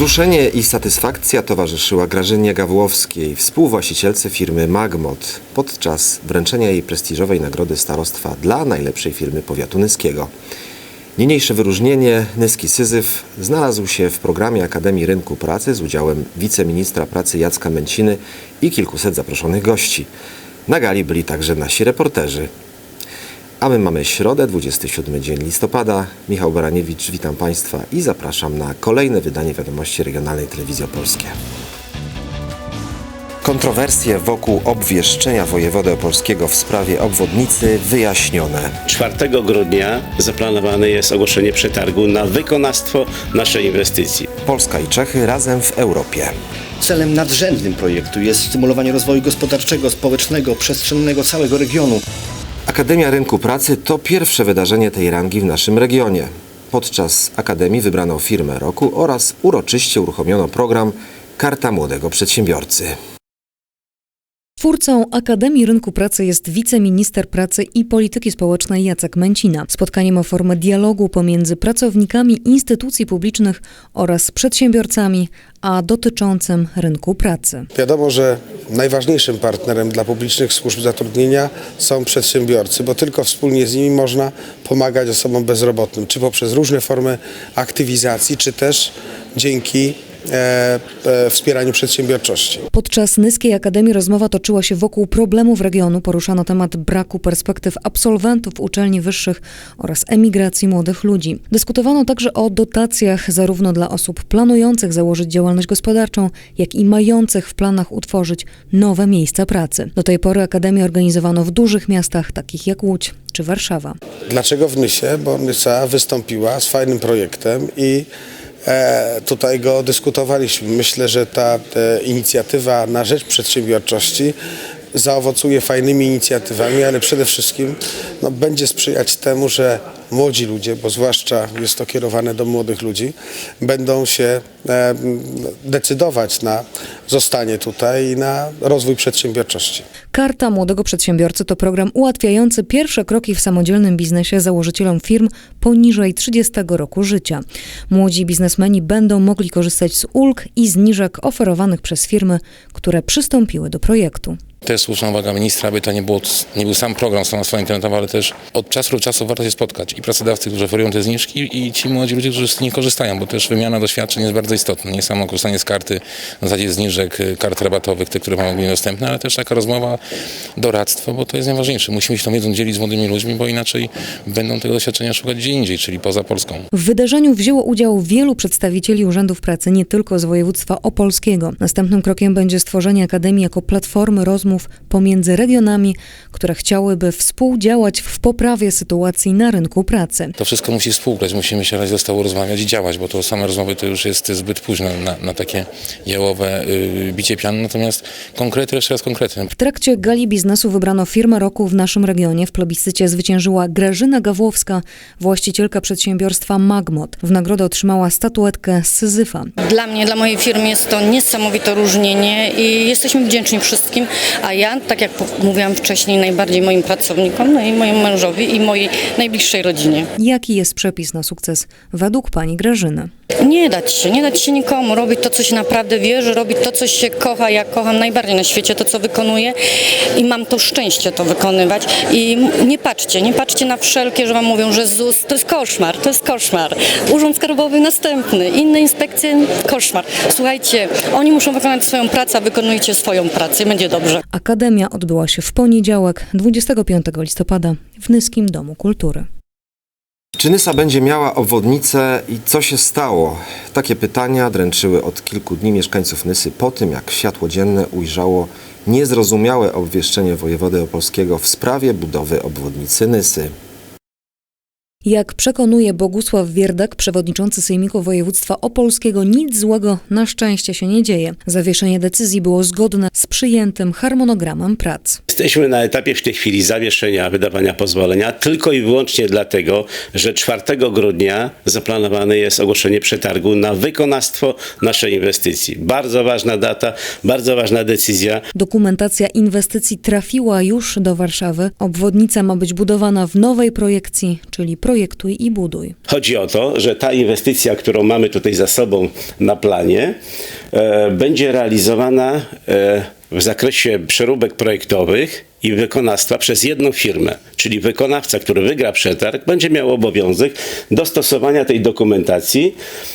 Wzruszenie i satysfakcja towarzyszyła Grażynie Gawłowskiej, współwłaścicielce firmy Magmot, podczas wręczenia jej prestiżowej nagrody starostwa dla najlepszej firmy powiatu nyskiego. Niniejsze wyróżnienie Nyski Syzyf znalazł się w programie Akademii Rynku Pracy z udziałem wiceministra pracy Jacka Męciny i kilkuset zaproszonych gości. Na gali byli także nasi reporterzy. A my mamy środę, 27 dzień listopada. Michał Baraniewicz, witam Państwa i zapraszam na kolejne wydanie wiadomości regionalnej telewizji opolskie. Kontrowersje wokół obwieszczenia wojewody opolskiego w sprawie obwodnicy wyjaśnione. 4 grudnia zaplanowane jest ogłoszenie przetargu na wykonawstwo naszej inwestycji. Polska i Czechy razem w Europie. Celem nadrzędnym projektu jest stymulowanie rozwoju gospodarczego, społecznego, przestrzennego całego regionu. Akademia Rynku Pracy to pierwsze wydarzenie tej rangi w naszym regionie. Podczas Akademii wybrano firmę roku oraz uroczyście uruchomiono program Karta Młodego Przedsiębiorcy. Twórcą Akademii Rynku Pracy jest wiceminister pracy i polityki społecznej Jacek Męcina. Spotkanie ma formę dialogu pomiędzy pracownikami instytucji publicznych oraz przedsiębiorcami, a dotyczącym rynku pracy. Wiadomo, że najważniejszym partnerem dla publicznych służb zatrudnienia są przedsiębiorcy, bo tylko wspólnie z nimi można pomagać osobom bezrobotnym, czy poprzez różne formy aktywizacji, czy też dzięki wspieraniu przedsiębiorczości. Podczas Nyskiej Akademii rozmowa toczyła się wokół problemów regionu. Poruszano temat braku perspektyw absolwentów uczelni wyższych oraz emigracji młodych ludzi. Dyskutowano także o dotacjach zarówno dla osób planujących założyć działalność gospodarczą, jak i mających w planach utworzyć nowe miejsca pracy. Do tej pory Akademię organizowano w dużych miastach, takich jak Łódź czy Warszawa. Dlaczego w Nysie? Bo Nysa wystąpiła z fajnym projektem i e, tutaj go dyskutowaliśmy. Myślę, że ta e, inicjatywa na rzecz przedsiębiorczości zaowocuje fajnymi inicjatywami, ale przede wszystkim no, będzie sprzyjać temu, że młodzi ludzie, bo zwłaszcza jest to kierowane do młodych ludzi, będą się e, decydować na zostanie tutaj i na rozwój przedsiębiorczości. Karta Młodego Przedsiębiorcy to program ułatwiający pierwsze kroki w samodzielnym biznesie założycielom firm poniżej 30 roku życia. Młodzi biznesmeni będą mogli korzystać z ulg i zniżek oferowanych przez firmy, które przystąpiły do projektu. To jest słuszna uwaga ministra, aby to nie, było, nie był sam program, sama strona internetowa, ale też od czasu do czasu warto się spotkać. I pracodawcy, którzy oferują te zniżki i ci młodzi ludzie, którzy z nich korzystają, bo też wymiana doświadczeń jest bardzo istotna. Nie samo korzystanie z karty na zasadzie zniżek, y, kart rabatowych, tych, które mamy dostępne, ale też taka rozmowa, doradztwo, bo to jest najważniejsze. Musimy się tą wiedzą dzielić z młodymi ludźmi, bo inaczej będą tego doświadczenia szukać gdzie indziej, czyli poza Polską. W wydarzeniu wzięło udział wielu przedstawicieli urzędów pracy, nie tylko z województwa opolskiego. Następnym krokiem będzie stworzenie Akademii jako platformy rozmów pomiędzy regionami, które chciałyby współdziałać w poprawie sytuacji na rynku pracy. To wszystko musi współgrać, musimy się ze sobą rozmawiać i działać, bo to same rozmowy to już jest zbyt późno na, na takie jałowe y, bicie pian, natomiast konkrety, jeszcze raz konkrety. W trakcie gali biznesu wybrano firmę roku w naszym regionie. W plebiscycie zwyciężyła Grażyna Gawłowska, właścicielka przedsiębiorstwa Magmot. W nagrodę otrzymała statuetkę Syzyfa. Dla mnie, dla mojej firmy jest to niesamowite różnienie i jesteśmy wdzięczni wszystkim, a ja, tak jak mówiłam wcześniej, najbardziej moim pracownikom, no i mojemu mężowi i mojej najbliższej rodzinie. Jaki jest przepis na sukces według pani Grażyny? Nie dać się, nie dać się nikomu, robić to, co się naprawdę wierzy, robić to, co się kocha. Ja kocham najbardziej na świecie to, co wykonuję i mam to szczęście to wykonywać. I nie patrzcie, nie patrzcie na wszelkie, że wam mówią, że ZUS to jest koszmar, to jest koszmar. Urząd Skarbowy następny, inne inspekcje, koszmar. Słuchajcie, oni muszą wykonać swoją pracę, a wykonujcie swoją pracę i będzie dobrze. Akademia odbyła się w poniedziałek, 25 listopada w Nyskim Domu Kultury. Czy Nysa będzie miała obwodnicę i co się stało? Takie pytania dręczyły od kilku dni mieszkańców Nysy po tym, jak światło dzienne ujrzało niezrozumiałe obwieszczenie wojewody opolskiego w sprawie budowy obwodnicy Nysy. Jak przekonuje Bogusław Wierdak, przewodniczący Sejmiku Województwa Opolskiego, nic złego na szczęście się nie dzieje. Zawieszenie decyzji było zgodne z przyjętym harmonogramem prac. Jesteśmy na etapie w tej chwili zawieszenia wydawania pozwolenia tylko i wyłącznie dlatego, że 4 grudnia zaplanowane jest ogłoszenie przetargu na wykonawstwo naszej inwestycji. Bardzo ważna data, bardzo ważna decyzja. Dokumentacja inwestycji trafiła już do Warszawy. Obwodnica ma być budowana w nowej projekcji, czyli projektuj i buduj. Chodzi o to, że ta inwestycja, którą mamy tutaj za sobą na planie, e, będzie realizowana e, w zakresie przeróbek projektowych i wykonawstwa przez jedną firmę, czyli wykonawca, który wygra przetarg, będzie miał obowiązek dostosowania tej dokumentacji,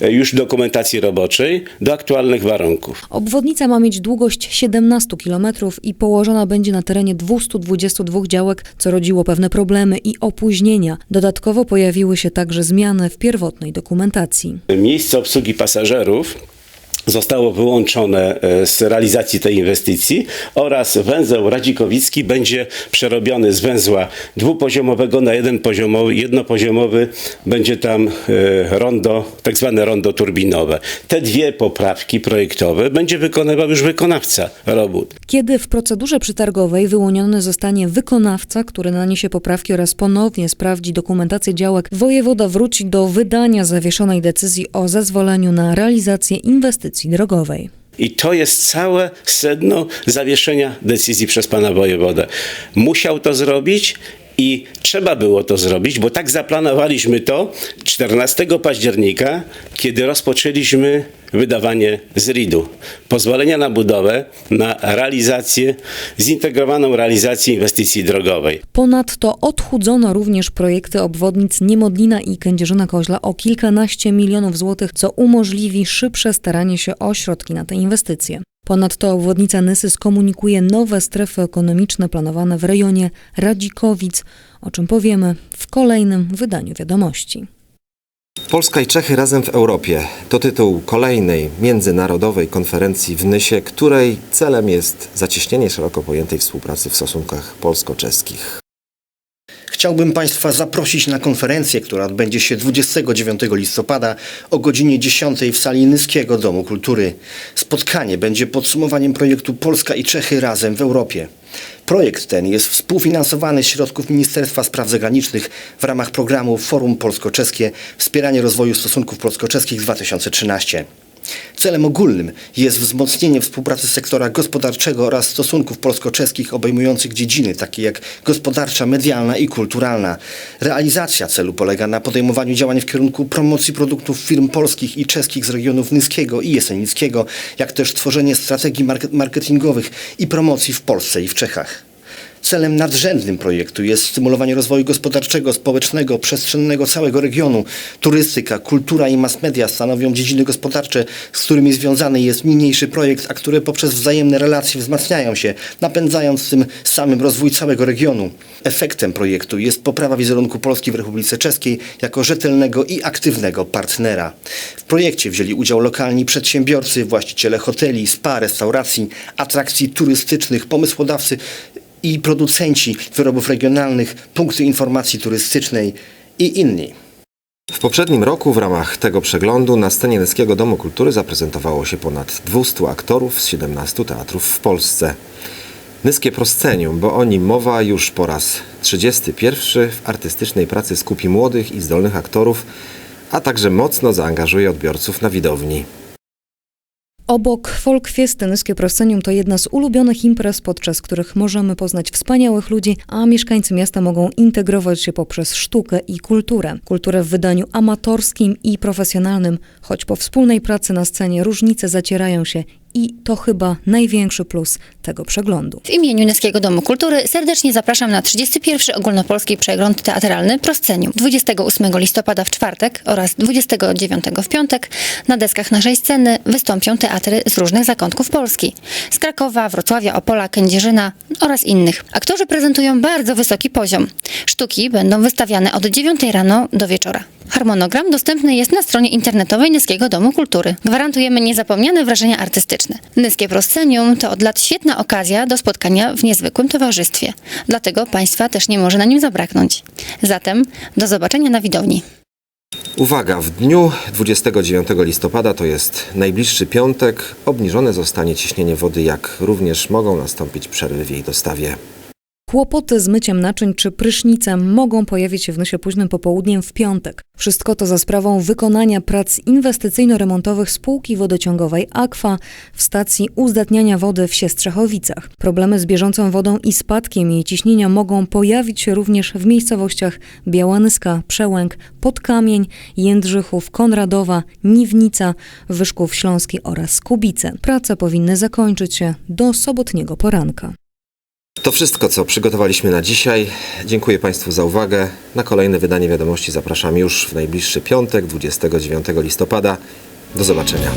e, już dokumentacji roboczej, do aktualnych warunków. Obwodnica ma mieć długość 17 km i położona będzie na terenie 222 działek, co rodziło pewne problemy i opóźnienia. Dodatkowo pojawiły się także zmiany w pierwotnej dokumentacji. Miejsce obsługi pasażerów zostało wyłączone e, z realizacji tej inwestycji oraz węzeł Radzikowicki będzie przerobiony z węzła dwupoziomowego na jeden poziomowy, jednopoziomowy. Będzie tam e, rondo, tak zwane rondo turbinowe. Te dwie poprawki projektowe będzie wykonywał już wykonawca robót. Kiedy w procedurze przetargowej wyłoniony zostanie wykonawca, który naniesie poprawki oraz ponownie sprawdzi dokumentację działek, wojewoda wróci do wydania zawieszonej decyzji o zezwoleniu na realizację inwestycji drogowej. I to jest całe sedno zawieszenia decyzji przez pana wojewodę. Musiał to zrobić i trzeba było to zrobić, bo tak zaplanowaliśmy to 14 października, kiedy rozpoczęliśmy wydawanie z RID-u. Pozwolenia na budowę, na realizację, zintegrowaną realizację inwestycji drogowej. Ponadto odchudzono również projekty obwodnic Niemodlina i Kędzierzyna-Koźla o kilkanaście milionów złotych, co umożliwi szybsze staranie się o środki na te inwestycje. Ponadto obwodnica Nysy skomunikuje nowe strefy ekonomiczne planowane w rejonie Radzikowic, o czym powiemy w kolejnym wydaniu wiadomości. Polska i Czechy razem w Europie to tytuł kolejnej międzynarodowej konferencji w Nysie, której celem jest zacieśnienie szeroko pojętej współpracy w stosunkach polsko-czeskich. Chciałbym Państwa zaprosić na konferencję, która odbędzie się 29 listopada o godzinie 10 w sali Nyskiego Domu Kultury. Spotkanie będzie podsumowaniem projektu Polska i Czechy razem w Europie. Projekt ten jest współfinansowany z środków Ministerstwa Spraw Zagranicznych w ramach programu Forum Polsko-Czeskie Wspieranie rozwoju stosunków polsko-czeskich 2013. Celem ogólnym jest wzmocnienie współpracy sektora gospodarczego oraz stosunków polsko-czeskich obejmujących dziedziny takie jak gospodarcza, medialna i kulturalna. Realizacja celu polega na podejmowaniu działań w kierunku promocji produktów firm polskich i czeskich z regionów Nyskiego i Jesenickiego, jak też tworzenie strategii market- marketingowych i promocji w Polsce i w Czechach. Celem nadrzędnym projektu jest stymulowanie rozwoju gospodarczego, społecznego, przestrzennego całego regionu. Turystyka, kultura i mass media stanowią dziedziny gospodarcze, z którymi związany jest niniejszy projekt, a które poprzez wzajemne relacje wzmacniają się, napędzając tym samym rozwój całego regionu. Efektem projektu jest poprawa wizerunku Polski w Republice Czeskiej jako rzetelnego i aktywnego partnera. W projekcie wzięli udział lokalni przedsiębiorcy, właściciele hoteli, spa, restauracji, atrakcji turystycznych, pomysłodawcy i producenci wyrobów regionalnych, punkty informacji turystycznej i inni. W poprzednim roku w ramach tego przeglądu na scenie Nyskiego Domu Kultury zaprezentowało się ponad 200 aktorów z 17 teatrów w Polsce. Nyskie Proscenium, bo o nim mowa już po raz 31 w artystycznej pracy skupi młodych i zdolnych aktorów, a także mocno zaangażuje odbiorców na widowni. Obok Folkfiesty Nyskie Proscenium to jedna z ulubionych imprez, podczas których możemy poznać wspaniałych ludzi, a mieszkańcy miasta mogą integrować się poprzez sztukę i kulturę. Kulturę w wydaniu amatorskim i profesjonalnym, choć po wspólnej pracy na scenie różnice zacierają się i to chyba największy plus tego przeglądu. W imieniu Niskiego Domu Kultury serdecznie zapraszam na 31. Ogólnopolski Przegląd Teatralny Proscenium 28 listopada w czwartek oraz 29 w piątek. Na deskach naszej sceny wystąpią teatry z różnych zakątków Polski. Z Krakowa, Wrocławia, Opola, Kędzierzyna oraz innych. Aktorzy prezentują bardzo wysoki poziom. Sztuki będą wystawiane od 9 rano do wieczora. Harmonogram dostępny jest na stronie internetowej Nyskiego Domu Kultury. Gwarantujemy niezapomniane wrażenia artystyczne. Nyskie Proscenium to od lat świetna okazja do spotkania w niezwykłym towarzystwie. Dlatego Państwa też nie może na nim zabraknąć. Zatem do zobaczenia na widowni. Uwaga, w dniu 29 listopada, to jest najbliższy piątek, obniżone zostanie ciśnienie wody, jak również mogą nastąpić przerwy w jej dostawie. Kłopoty z myciem naczyń czy prysznicem mogą pojawić się w nosie późnym popołudniem w piątek. Wszystko to za sprawą wykonania prac inwestycyjno-remontowych spółki wodociągowej Aqua w stacji uzdatniania wody w Siestrzechowicach. Problemy z bieżącą wodą i spadkiem jej ciśnienia mogą pojawić się również w miejscowościach Białanyska, Przełęk, Podkamień, Jędrzychów, Konradowa, Niwnica, Wyszków Śląski oraz Kubice. Prace powinny zakończyć się do sobotniego poranka. To wszystko, co przygotowaliśmy na dzisiaj. Dziękuję Państwu za uwagę. Na kolejne wydanie wiadomości zapraszam już w najbliższy piątek, 29 listopada. Do zobaczenia.